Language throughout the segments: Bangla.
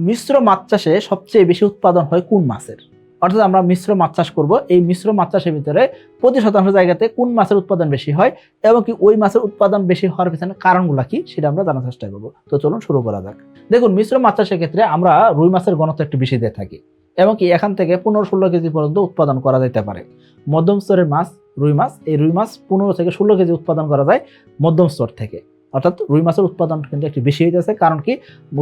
মিশ্র মাছ চাষে সবচেয়ে বেশি উৎপাদন হয় কোন মাছের? অর্থাৎ আমরা মিশ্র মাছ চাষ করব, এই মিশ্র মাছ চাষের ভিতরে প্রতি শতাংশ জায়গাতে কোন মাছের উৎপাদন বেশি হয় এবং কি ওই মাছের উৎপাদন বেশি হওয়ার পিছনে কারণগুলো কি সেটা আমরা জানার চেষ্টা করব। তো চলুন শুরু করা যাক। দেখুন, মিশ্র মাছ চাষের ক্ষেত্রে আমরা রুই মাছের ঘনত্ব একটু বেশি দিয়ে থাকি এবং কি এখান থেকে পনেরো ষোলো কেজি পর্যন্ত উৎপাদন করা যেতে পারে। মধ্যম স্তরের মাছ, রুই মাছ, এই রুই মাছ পনেরো থেকে ষোলো কেজি উৎপাদন করা যায় মধ্যম স্তর থেকে। অর্থাৎ রুই মাছের উৎপাদন কিন্তু একটু বেশি হইতেছে। কারণ কি?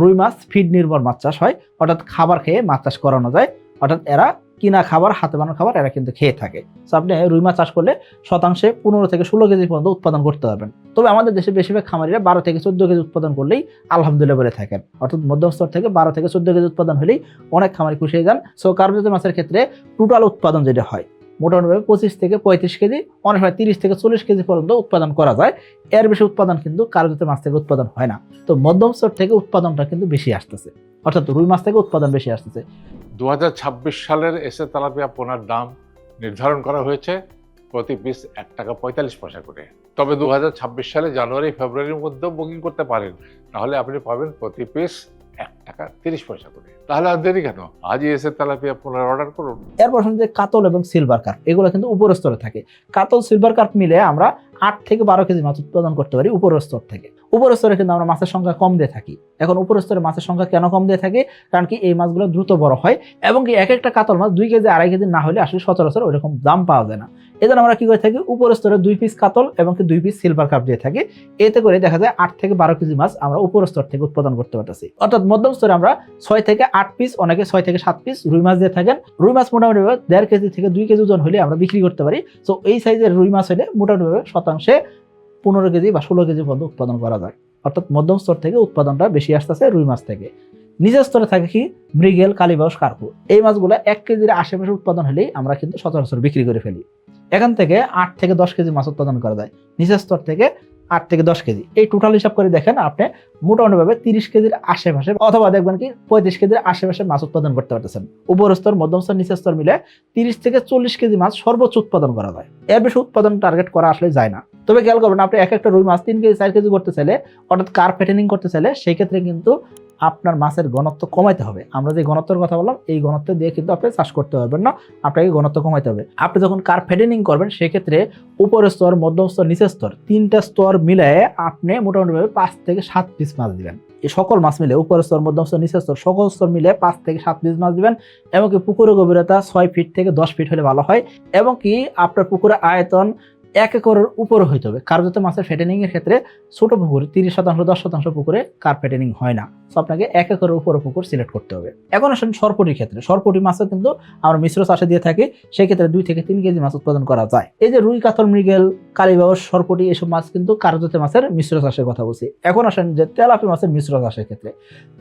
রুই মাছ ফিড নির্ভর মাছ চাষ হয়। অর্থাৎ খাবার খেয়ে মাছ চাষ করানো যায়। অর্থাৎ এরা কিনা খাবার, হাতে বানানো খাবার এরা কিন্তু খেয়ে থাকে। তো আপনি রুই মাছ চাষ করলে শতাংশে পনেরো থেকে ষোলো কেজি পর্যন্ত উৎপাদন করতে পারবেন। তবে আমাদের দেশে বেশিরভাগ খামারিরা বারো থেকে চোদ্দ কেজি উৎপাদন করলেই আলহামদুলিল্লাহ বলে থাকেন অর্থাৎ মধ্যম স্তর থেকে বারো থেকে চোদ্দ কেজি উৎপাদন হলেই অনেক খামারি খুশি হয়ে যান। সো কার্বজাতীয় মাছের ক্ষেত্রে টোটাল উৎপাদন যেটা হয় মোটামুটিভাবে পঁচিশ থেকে পঁয়ত্রিশ কেজি, অনেক সময় তিরিশ থেকে চল্লিশ কেজি পর্যন্ত উৎপাদন করা যায়। এর বেশি উৎপাদন কিন্তু কার্যত মাছ থেকে উৎপাদন হয় না। তো মধ্যম স্তর থেকে উৎপাদনটা কিন্তু বেশি আসতেছে। অর্থাৎ রুই মাছ থেকে উৎপাদন বেশি আসতেছে। দু হাজার ছাব্বিশ সালের এসে তালাপিয়া পোনার দাম নির্ধারণ করা হয়েছে প্রতি পিস এক টাকা পঁয়তাল্লিশ পয়সা করে। তবে দু হাজার ছাব্বিশ সালে জানুয়ারি, ফেব্রুয়ারির মধ্যেও বুকিং করতে পারেন। তাহলে আপনি পাবেন প্রতি পিস এক টাকা তিরিশ পয়সা করে। তাহলে আর দেরি কেন? আজই এসে তেলাপিয়া পোনার অর্ডার করুন। এরপর শুনছি কাতল এবং সিলভার কার্প এগুলো কিন্তু উপরের স্তরে থাকে। কাতল সিলভার কার্প মিলে আমরা আট থেকে বারো কেজি মাছ উৎপাদন করতে পারি উপর স্তর থেকে। উপর স্তরে কিন্তু আমরা মাছের সংখ্যা কম দিয়ে থাকি। এখন উপর স্তরে মাছের সংখ্যা কেন কম দিয়ে থাকি? কারণ কি এই মাছগুলো দ্রুত বড় হয় এবং কি এক একটা কাতল মাছ দুই কেজি, আড়াই কেজি না হলে আসলে সচরাচর ওইরকম দাম পাওয়া যায় না। এজন্য আমরা কি করে থাকি? উপর স্তরে দুই পিস কাতল এবং কি দুই পিস সিলভার কাপ দিয়ে থাকি। এতে করে দেখা যায় আট থেকে বারো কেজি মাছ আমরা উপর স্তর থেকে উৎপাদন করতে পারতেছি। অর্থাৎ মধ্যম স্তরে আমরা ছয় থেকে আট পিস অনেকে ছয় থেকে সাত পিস রুই মাছ দিয়ে থাকেন। রুই মাছ মোটামুটি দেড় কেজি থেকে দুই কেজি ওজন হলে আমরা বিক্রি করতে পারি। তো এই সাইজের রুই মাছ হলে মোটামুটি শতাংশে পনেরো কেজি বা ষোলো কেজি পর্যন্ত উৎপাদন করা যায়। অর্থাৎ মধ্যম স্তর থেকে উৎপাদনটা বেশি আসতেছে রুই মাছ থেকে। নিজের স্তরে থাকে কি? মৃগেল কালীবাস কার্পু এই মাছগুলো এক কেজির আশেপাশে উৎপাদন হলেই আমরা কিন্তু সচরাচর বিক্রি করে ফেলি। এখান থেকে আট থেকে দশ কেজি মাছ উৎপাদন করা যায়। নিচের স্তর থেকে আট থেকে দশ কেজি। এই টোটাল হিসাব করে দেখেন আপনি মোটামুটিভাবে তিরিশ কেজির আশেপাশে অথবা দেখবেন কি পঁয়ত্রিশ কেজির আশেপাশে মাছ উৎপাদন করতে পারতেছেন। উপর স্তর মধ্যম স্তর নিচের স্তর মিলে তিরিশ থেকে চল্লিশ কেজি মাছ সর্বোচ্চ উৎপাদন করা যায়। এর বেশি উৎপাদন টার্গেট করা আসলে যায় না। তবে খেয়াল করবেন, আপনি এক একটা রুই মাছ তিন কেজি, চার কেজি করতে চাইলে, অর্থাৎ কার ফেটেনিং করতে চাইলে সেই ক্ষেত্রে কিন্তু আপনার মাছের ঘনত্ব কমাইতে হবে। আমরা যে ঘনত্বের কথা বললাম, এই ঘনত্ব দিয়ে কিন্তু আপনি চাষ করতে পারবেন না, আপনাকে ঘনত্ব কমাইতে হবে। আপনি যখন কার ফেডেনিং করবেন, সেক্ষেত্রে উপরের স্তর, মধ্যম স্তর, নিচের স্তর, তিনটা স্তর মিলিয়ে আপনি মোটামুটিভাবে পাঁচ থেকে সাত পিস মাছ দিবেন। এই সকল মাছ মিলে উপরের স্তর, মধ্যম স্তর, নিচের স্তর, সকল স্তর মিলে পাঁচ থেকে সাত পিস মাছ দিবেন, এবং কি পুকুরের গভীরতা ছয় ফিট থেকে দশ ফিট হলে ভালো হয়, এবং কি আপনার পুকুরের আয়তন এক একরের উপরে হইতে হবে। কার্যত মাছের ফেটেনিং এর ক্ষেত্রে ছোট পুকুর, তিরিশ শতাংশ, দশ শতাংশ পুকুরে কার ফেটেনিং হয় না। তো আপনাকে এক একরের উপরে পুকুর সিলেক্ট করতে হবে। এখন আসেন সরপটির ক্ষেত্রে। সরপটি মাছও কিন্তু আমরা মিশ্র চাষে দিয়ে থাকি সেই ক্ষেত্রে দুই থেকে তিন কেজি মাছ উৎপাদন করা যায়। এই যে রুই, কাতল, মৃগেল কালীবাউস সরপটি এসব মাছ কিন্তু কার্যত মাছের মিশ্র চাষের কথা বলছি। এখন আসেন যে তেলাপি মাছের মিশ্র চাষের ক্ষেত্রে।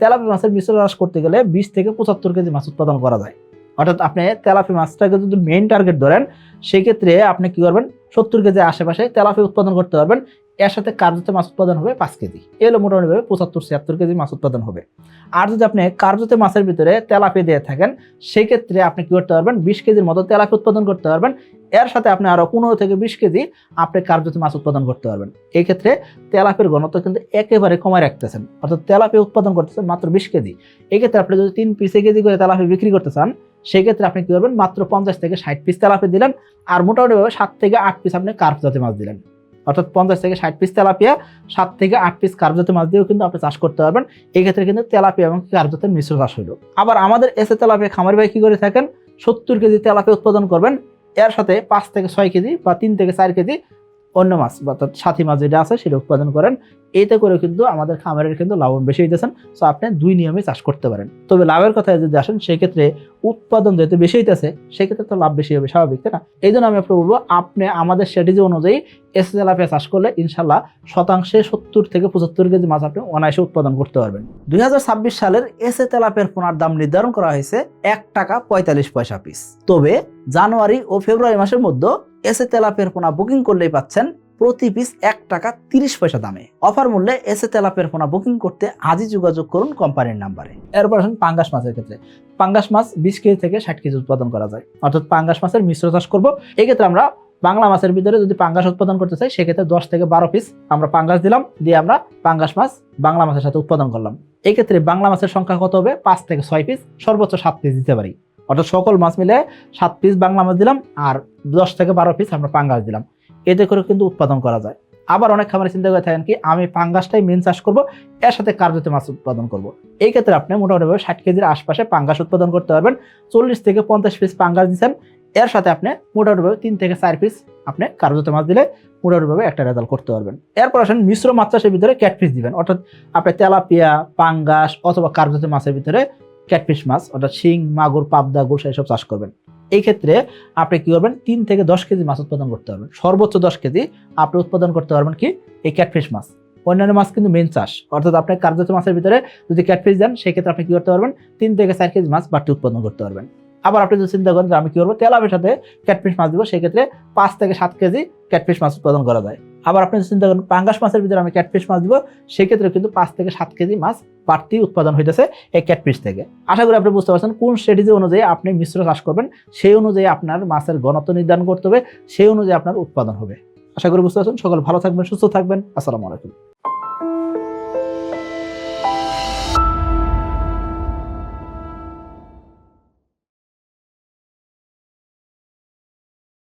তেলাপি মাছের মিশ্র চাষ করতে গেলে বিশ থেকে পঁচাত্তর কেজি মাছ উৎপাদন করা যায়। অর্থাৎ আপনি তেলাপি মাছটাকে যদি মেইন টার্গেট ধরেন, সেক্ষেত্রে আপনি কি করবেন? সত্তর কেজি আশেপাশে তেলাপি উৎপাদন করতে পারবেন। এর সাথে কার্যতে মাছ উৎপাদন হবে পাঁচ কেজি। এলো মোটামুটিভাবে পঁচাত্তর, ছিয়াত্তর কেজি মাছ উৎপাদন হবে। আর যদি আপনি কার্যতে মাছের ভিতরে তেলাপি দিয়ে থাকেন, সেক্ষেত্রে আপনি কি করতে পারবেন? বিশ কেজির মতো তেলাপি উৎপাদন করতে পারবেন। এর সাথে আপনি আরও পনেরো থেকে বিশ কেজি আপনি কার্যতে মাছ উৎপাদন করতে পারবেন। এই ক্ষেত্রে তেলাপির ঘনত্ব কিন্তু একেবারে কমায় রাখতেছেন। অর্থাৎ তেলাপি উৎপাদন করতেছেন মাত্র বিশ কেজি। এক্ষেত্রে আপনি যদি তিন পিসে কেজি করে তেলাপি বিক্রি করতে চান সেই ক্ষেত্রে আপনি কি করবেন? মাত্র পঞ্চাশ থেকে ষাট পিস তেলাপিয়া দিলেন আর মোটামুটিভাবে সাত থেকে আট পিস আপনি কার্প জাতীয় মাছ দিলেন। অর্থাৎ পঞ্চাশ থেকে ষাট পিস তেলাপিয়া, সাত থেকে আট পিস কার্প জাতীয় মাছ দিয়েও কিন্তু আপনি চাষ করতে পারবেন। এই ক্ষেত্রে কিন্তু তেলাপিয়া এবং কার্প জাতের মিশ্র চাষ হইল। আবার আমাদের এসে তেলাপিয়া খামার ভাই কি করে থাকেন? সত্তর কেজি তেলাপিয়া উৎপাদন করবেন। এর সাথে পাঁচ থেকে ছয় কেজি বা তিন থেকে চার কেজি অন্য মাছ অর্থাৎ সাথী মাছ যেটা আছে সেটা উৎপাদন করেন। এতে করে কিন্তু আমাদের খামারের কিন্তু লাভবান বেশি হইতেছেন। সো আপনি দুই নিয়মে চাষ করতে পারেন। তবে লাভের কথায় যদি আসেন, সেক্ষেত্রে উৎপাদন যেহেতু বেশি হইতেছে, সেক্ষেত্রে তো লাভ বেশি হবে, স্বাভাবিক, তাই না? এই জন্য আমি আপনাকে বলব, আপনি আমাদের স্ট্র্যাটেজি অনুযায়ী এস তেলাপিয়া চাষ করলে ইনশাল্লাহ শতাংশে সত্তর থেকে পঁচাত্তর কেজি মাছ আপনি অনায়াসে উৎপাদন করতে পারবেন। দুই হাজার ছাব্বিশ সালের এসে তেলাপিয়ার পোনার দাম নির্ধারণ করা হয়েছে এক টাকা পঁয়তাল্লিশ পয়সা পিস তবে জানুয়ারি ও ফেব্রুয়ারি মাসের মধ্যে এসে তেলাপিয়ার পোনা বুকিং করলেই পাচ্ছেন প্রতি পিস এক টাকা তিরিশ পয়সা দামে। অফার মূল্যে এসে তেলাপের পোনা বুকিং করতে আজই যোগাযোগ করুন কোম্পানির নাম্বারে এরপর আসেন পাঙ্গাস মাছের ক্ষেত্রে। পাঙ্গাস মাছ বিশ কেজি থেকে ষাট কেজি উৎপাদন করা যায়। অর্থাৎ পাঙ্গাস মাছের মিশ্র চাষ করব। এক্ষেত্রে আমরা বাংলা মাছের ভিতরে যদি পাঙ্গাস উৎপাদন করতে চাই, সেক্ষেত্রে দশ থেকে বারো পিস আমরা পাঙ্গাস দিলাম, দিয়ে আমরা পাঙ্গাস মাছ বাংলা মাছের সাথে উৎপাদন করলাম। এক্ষেত্রে বাংলা মাছের সংখ্যা কত হবে? পাঁচ থেকে ছয় পিস সর্বোচ্চ সাত পিস দিতে পারি। অর্থাৎ সকল মাছ মিলে সাত পিস বাংলা মাছ দিলাম, আর দশ থেকে বারো পিস আমরা পাঙ্গাস দিলাম। এতে করে কিন্তু উৎপাদন করা যায়। আবার অনেক খামারে চিন্তা করে থাকেন কি, আমি পাঙ্গাসটাই মেন চাষ করব, এর সাথে কার্যত মাছ উৎপাদন করব? এই ক্ষেত্রে আপনি মোটামুটি ষাট কেজির আশপাশে পাঙ্গাস উৎপাদন করতে পারবেন, চল্লিশ থেকে পঞ্চাশ পিস পাঙ্গাস দিচ্ছেন, এর সাথে আপনি মোটামুটিভাবে তিন থেকে চার পিস আপনি কার্যত মাছ দিলে মোটামুটিভাবে একটা রেজাল্ট করতে পারবেন। এরপর আসেন মিশ্র মাছ চাষের ভিতরে ক্যাটফিস দিবেন, অর্থাৎ আপনি তেলাপিয়া, পাঙ্গাস অথবা কার্যত মাছের ভিতরে ক্যাটফিস মাছ, অর্থাৎ শিং, মাগুর, পাবদা গুলশা এসব চাষ করবেন। এই ক্ষেত্রে আপনি কি করবেন? তিন থেকে দশ কেজি মাছ উৎপাদন করতে পারবেন। সর্বোচ্চ দশ কেজি আপনি উৎপাদন করতে পারবেন কি? এই ক্যাটফিশ মাছ। অন্যান্য মাছ কিন্তু মেন চাষ। অর্থাৎ আপনি কার্যত মাছের ভিতরে যদি ক্যাটফিশ দেন, সেক্ষেত্রে আপনি কি করতে পারবেন? তিন থেকে চার কেজি মাছ বাড়তি উৎপাদন করতে পারবেন। আবার আপনি যদি চিন্তা করেন যে আমি কি করব? তেলাপের সাথে ক্যাটফিশ মাছ দেবো, সেক্ষেত্রে পাঁচ থেকে সাত কেজি ক্যাটফিশ মাছ উৎপাদন করা যায়। আবার আপনি চিন্তা করেন, পাঙ্গাস মাছের ভিতরে আমি ক্যাটফিস মাছ দিব সেক্ষেত্রে কিন্তু পাঁচ থেকে সাত কেজি মাছ বাড়তি উৎপাদন হইতেছে এই ক্যাটফিস থেকে। আশা করি আপনি বুঝতে পারছেন কোন স্ট্র্যাটেজি অনুযায়ী আপনি মিশ্র চাষ করবেন, সেই অনুযায়ী আপনার মাছের ঘনত্ব নির্ধারণ করতে হবে, সেই অনুযায়ী আপনার উৎপাদন হবে। আশা করি বুঝতে পারছেন। সকল ভালো থাকবেন, সুস্থ থাকবেন। আসসালামু আলাইকুম।